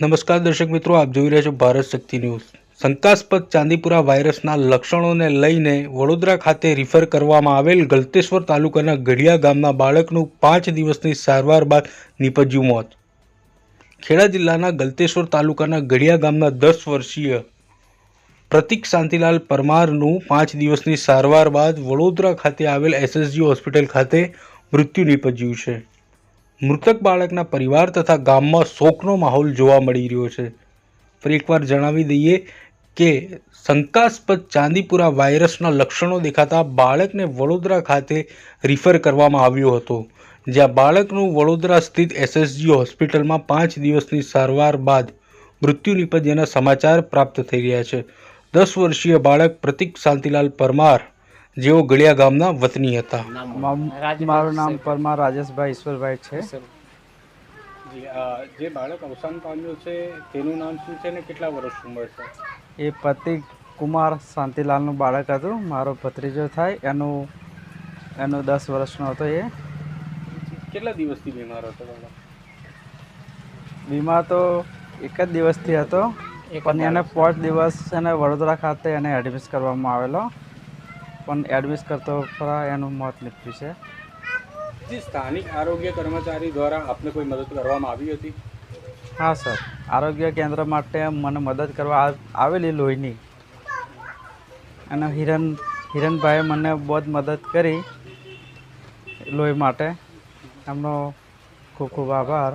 નમસ્કાર દર્શક મિત્રો, આપ જોઈ રહ્યા છો ભારત શક્તિ ન્યૂઝ. શંકાસ્પદ ચાંદીપુરા વાયરસના લક્ષણોને લઈને વડોદરા ખાતે રિફર કરવામાં આવેલ ગલતેશ્વર તાલુકાના ગઢિયા ગામના બાળકનું પાંચ દિવસની સારવાર બાદ નીપજ્યું મોત. ખેડા જિલ્લાના ગલતેશ્વર તાલુકાના ગઢિયા ગામના દસ વર્ષીય પ્રતિક શાંતિલાલ પરમારનું પાંચ દિવસની સારવાર બાદ વડોદરા ખાતે આવેલ એસએસજી હોસ્પિટલ ખાતે મૃત્યુ નીપજ્યું છે. મૃતક બાળકના પરિવાર તથા ગામમાં શોકનો માહોલ જોવા મળી રહ્યો છે. ફરી એકવાર જણાવી દઈએ કે શંકાસ્પદ ચાંદીપુરા વાયરસના લક્ષણો દેખાતા બાળકને વડોદરા ખાતે રિફર કરવામાં આવ્યો હતો. જ્યાં બાળકનું વડોદરા સ્થિત એસએસજી હોસ્પિટલમાં પાંચ દિવસની સારવાર બાદ મૃત્યુ નિપજ્યાના સમાચાર પ્રાપ્ત થઈ રહ્યા છે. દસ વર્ષીય બાળક પ્રતિક શાંતિલાલ પરમાર જેઓ ગળિયા ગામના વતની હતા. મારું નામ પરમાર રાજેશભાઈ ઈશ્વરભાઈ છે. જે બાળક અવસાન પામ્યું છે તેનું નામ શું છે ને કેટલા વર્ષ ઉંમર છે? એ પ્રતિક કુમાર શાંતિલાલનું બાળક હતું. મારો ભત્રીજો થાય. એનું એનું દસ વર્ષનો હતો એ. કેટલા દિવસથી બીમાર હતો બીમાર તો એક જ દિવસથી હતો. પણ એને પાંચ દિવસ એને વડોદરા ખાતે એને એડમિટ કરવામાં આવેલો. પણ એડમિટ કરતો ખરા એનું મોત નીપજ્યું છે. જે સ્થાનિક આરોગ્ય કર્મચારી દ્વારા આપને કોઈ મદદ કરવામાં આવી હતી? હા સર. આરોગ્ય કેન્દ્ર માટે મને મદદ કરવા આવેલી લોહીની. અને હિરન હિરણભાઈએ મને બહુ જ મદદ કરી લોહી માટે. એમનો ખૂબ ખૂબ આભાર.